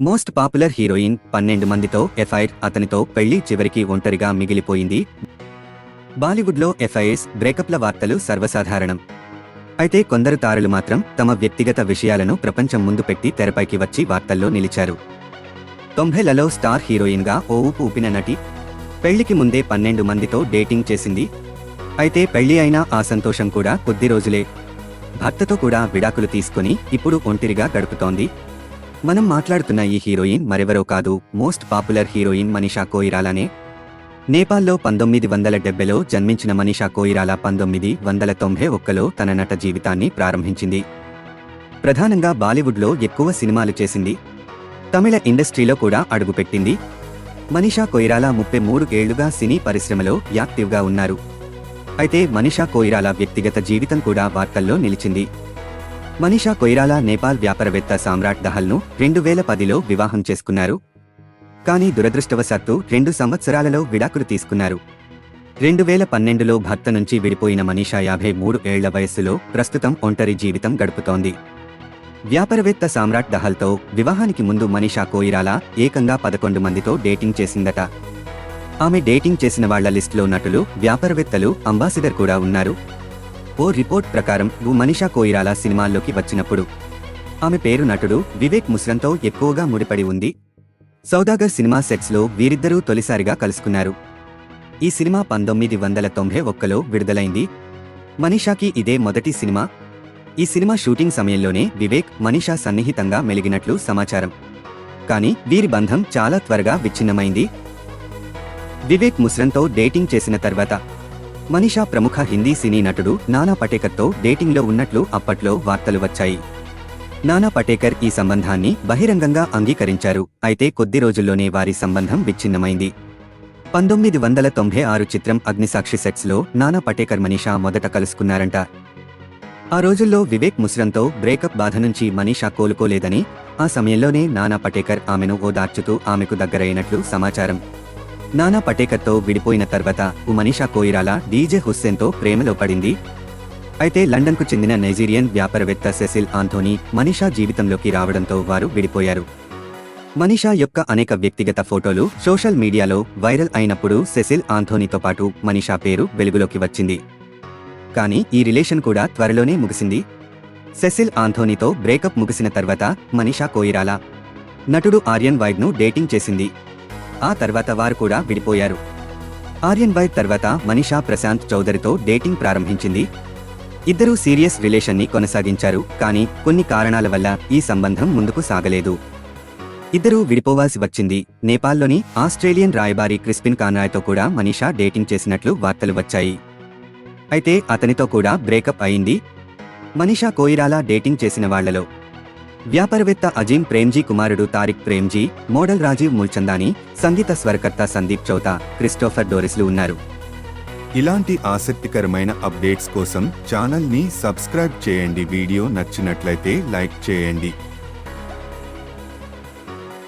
Most popular heroine పన్నెండు మందితో FIR అతనితో పెళ్ళి చివరికి ఒంటరిగా మిగిలిపోయింది. బాలీవుడ్లో ఎఫ్ఐఎస్ బ్రేకప్ల వార్తలు సర్వసాధారణం. అయితే కొందరు తారలు మాత్రం తమ వ్యక్తిగత విషయాలను ప్రపంచం ముందు పెట్టి తెరపైకి వచ్చి వార్తల్లో నిలిచారు. తొంభైలలో స్టార్ హీరోయిన్గా ఓ ఊపు ఊపిన నటి పెళ్ళికి ముందే పన్నెండు మందితో డేటింగ్ చేసింది. అయితే పెళ్ళి అయినా ఆ సంతోషం కూడా కొద్ది రోజులే. భర్తతో కూడా విడాకులు తీసుకుని ఇప్పుడు ఒంటిరిగా గడుపుతోంది. మనం మాట్లాడుతున్న ఈ హీరోయిన్ మరెవరో కాదు. మోస్ట్ పాపులర్ హీరోయిన్ మనీషా కోయిరాలానే. నేపాల్లో పంతొమ్మిది వందల డెబ్బైలో జన్మించిన మనీషా కోయిరాలా పంతొమ్మిది వందల తొంభై ఒక్కలో తన నట జీవితాన్ని ప్రారంభించింది. ప్రధానంగా బాలీవుడ్లో ఎక్కువ సినిమాలు చేసింది. తమిళ ఇండస్ట్రీలో కూడా అడుగుపెట్టింది. మనీషా కొయిరాలా ముప్పై మూడు ఏళ్ళుగా సినీ పరిశ్రమలో యాక్టివ్గా ఉన్నారు. అయితే మనీషా కోయిరాలా వ్యక్తిగత జీవితం కూడా వార్తల్లో నిలిచింది. మనీషా కొయిరాలా నేపాల్ వ్యాపారవేత్త సామ్రాట్ దహల్ను రెండు వేల పదిలో వివాహం చేసుకున్నారు. కానీ దురదృష్టవశాత్తు రెండు సంవత్సరాలలో విడాకులు తీసుకున్నారు. రెండు వేల పన్నెండులో భర్త నుంచి విడిపోయిన మనీషా యాభై మూడు ఏళ్ళ వయస్సులో ప్రస్తుతం ఒంటరి జీవితం గడుపుతోంది. వ్యాపారవేత్త సామ్రాట్ దహల్తో వివాహానికి ముందు మనీషా కోయిరాలా ఏకంగా పదకొండు మందితో డేటింగ్ చేసిందట. ఆమె డేటింగ్ చేసిన వాళ్ళ లిస్టులో నటులు వ్యాపారవేత్తలు అంబాసిడర్ కూడా ఉన్నారు. ఓ రిపోర్ట్ ప్రకారం వు మనీషా కోయిరాలా సినిమాల్లోకి వచ్చినప్పుడు. ఆమె పేరు నటుడు వివేక్ ముస్రంతో ఎక్కువగా ముడిపడి ఉంది. సౌదాగర్ సినిమా సెట్స్లో వీరిద్దరూ తొలిసారిగా కలుసుకున్నారు. ఈ సినిమా పంతొమ్మిది వందల తొంభై ఒక్కలో విడుదలైంది. మనీషాకి ఇదే మొదటి సినిమా. ఈ సినిమా షూటింగ్ సమయంలోనే వివేక్ మనీషా సన్నిహితంగా మెలిగినట్లు సమాచారం. కానీ వీరి బంధం చాలా త్వరగా విచ్ఛిన్నమైంది. వివేక్ ముస్రంతో డేటింగ్ చేసిన తర్వాత మనీషా ప్రముఖ హిందీ సినీ నటుడు నానా పటేకర్తో డేటింగ్లో ఉన్నట్లు అప్పట్లో వార్తలు వచ్చాయి. నానా పటేకర్ ఈ సంబంధాన్ని బహిరంగంగా అంగీకరించారు. అయితే కొద్ది రోజుల్లోనే వారి సంబంధం విచ్ఛిన్నమైంది. పంతొమ్మిది వందల తొంభై ఆరు చిత్రం అగ్నిసాక్షి సెట్స్లో నానా పటేకర్ మనీషా మొదట కలుసుకున్నారంట. ఆ రోజుల్లో వివేక్ ముస్రంతో బ్రేకప్ బాధ నుంచి మనీషా కోలుకోలేదని ఆ సమయంలోనే నానా పటేకర్ ఆమెను ఓదార్చుతూ ఆమెకు దగ్గరైనట్లు సమాచారం. నానా పటేకర్తో విడిపోయిన తర్వాత ఉ మనీషా కోయిరాలా డీజే హుస్సేన్తో ప్రేమలో పడింది. అయితే లండన్కు చెందిన నైజీరియన్ వ్యాపారవేత్త సెసిల్ ఆంథోనీ మనీషా జీవితంలోకి రావడంతో వారు విడిపోయారు. మనీషా యొక్క అనేక వ్యక్తిగత ఫోటోలు సోషల్ మీడియాలో వైరల్ అయినప్పుడు సెసిల్ ఆంథోనీతో పాటు మనీషా పేరు వెలుగులోకి వచ్చింది. కానీ ఈ రిలేషన్ కూడా త్వరలోనే ముగిసింది. సెసిల్ ఆంథోనీతో బ్రేకప్ ముగిసిన తర్వాత మనీషా కోయిరాలా నటుడు ఆర్యన్ వైడ్ను డేటింగ్ చేసింది. ఆ తర్వాత వారు కూడా విడిపోయారు. ఆర్యన్ వైడ్ తర్వాత మనీషా ప్రశాంత్ చౌదరితో డేటింగ్ ప్రారంభించింది. ఇద్దరూ సీరియస్ రిలేషన్ని కొనసాగించారు కానీ కొన్ని కారణాల వల్ల ఈ సంబంధం ముందుకు సాగలేదు. ఇద్దరూ విడిపోవాల్సి వచ్చింది. నేపాల్లోని ఆస్ట్రేలియన్ రాయబారి క్రిస్పిన్ కాన్రాయ్తో కూడా మనీషా డేటింగ్ చేసినట్లు వార్తలు వచ్చాయి. అయితే అతనితో కూడా బ్రేకప్ అయింది. మనీషా కోయిరాలా డేటింగ్ చేసిన వాళ్ళలో వ్యాపారవేత్త అజీం ప్రేమ్జీ కుమారుడు తారిక్ ప్రేమ్జీ మోడల్ రాజీవ్ ముల్చందాని సంగీత స్వరకర్త సందీప్ చౌతా క్రిస్టోఫర్ డోరిస్లు ఉన్నారు. ఇలాంటి ఆసక్తికరమైన అప్డేట్స్ కోసం ఛానల్ని సబ్స్క్రైబ్ చేయండి. వీడియో నచ్చినట్లయితే లైక్ చేయండి.